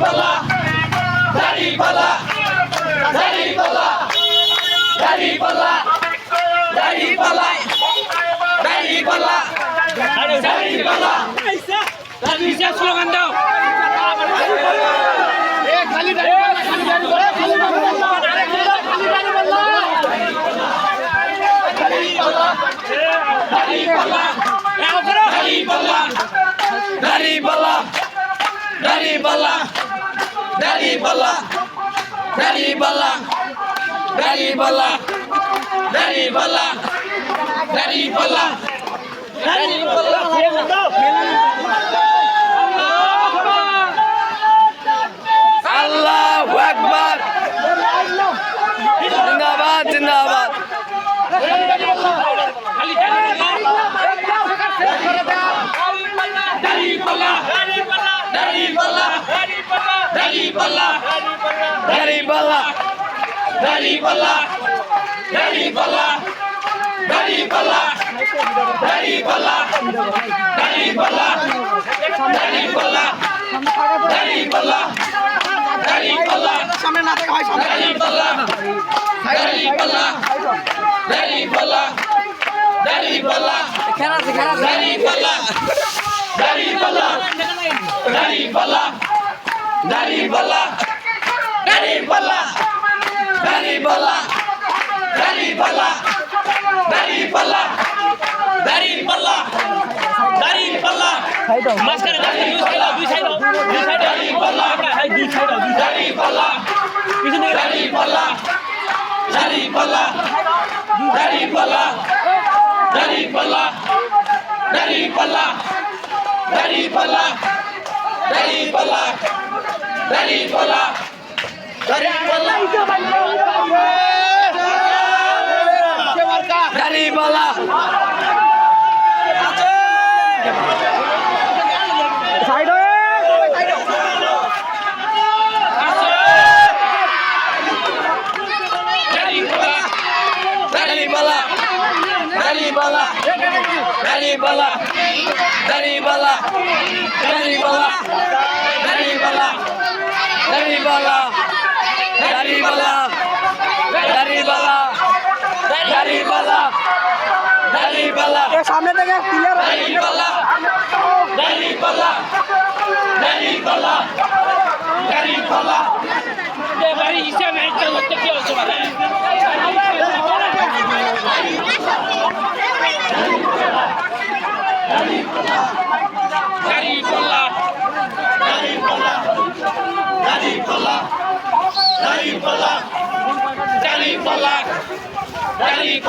পালা দাড়ি পালা দাড়ি পালা দাড়ি পালা দাড়ি পালা দাড়ি পালা দাড়ি পালা দাড়ি যা স্লোগান দাও এ খালি দাড়ি পালা খালি দাড়ি পালা খালি দাড়ি পালা খালি দাড়ি পালা দাড়ি পালা দাড়ি পালা দাড়ি পালা দাড়ি পালা দাড়িপাল্লা দাড়িপাল্লা দাড়িপাল্লা দাড়িপাল্লা দাড়িপাল্লা দাড়িপাল্লা আল্লাহু আকবার জিন্দাবাদ জিন্দাবাদ দাড়িপাল্লা পাল্লা দাড়ি পাল্লা দাড়ি পাল্লা দাড়ি পাল্লা দাড়ি পাল্লা দাড়ি পাল্লা সামনে না থেকে হয় সামনে খেলা খেলা দাড়ি পাল্লা দাড়ি পাল্লা দাড়ি পাল্লা দাড়ি পাল্লা দাড়ি পাল্লা দাড়ি পাল্লা দাড়ি পাল্লা দাড়ি পাল্লা দাড়ি পাল্লা দাড়ি পাল্লা মাঝখানে দুই সাইড দুই সাইড দুই সাইড দাড়ি পাল্লা হ্যাঁ দুই সাইড দুই দাড়ি পাল্লা পিছনে দাড়ি পাল্লা দাড়ি পাল্লা দাড়ি Dari pala, dari pala, dari pala, dari দাড়ি পাল্লা দাড়ি পাল্লা দাড়ি পাল্লা দাড়ি পাল্লা এ সামনে থেকে ক্লিয়ার দাড়ি পাল্লা দাড়ি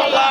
আল্লাহ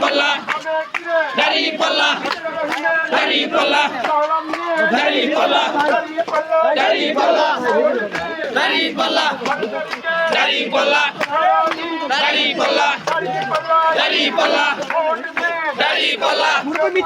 পাল্লা দাড়ি পাল্লা দাড়ি পাল্লা দাড়ি পাল্লা দাড়ি পাল্লা দাড়ি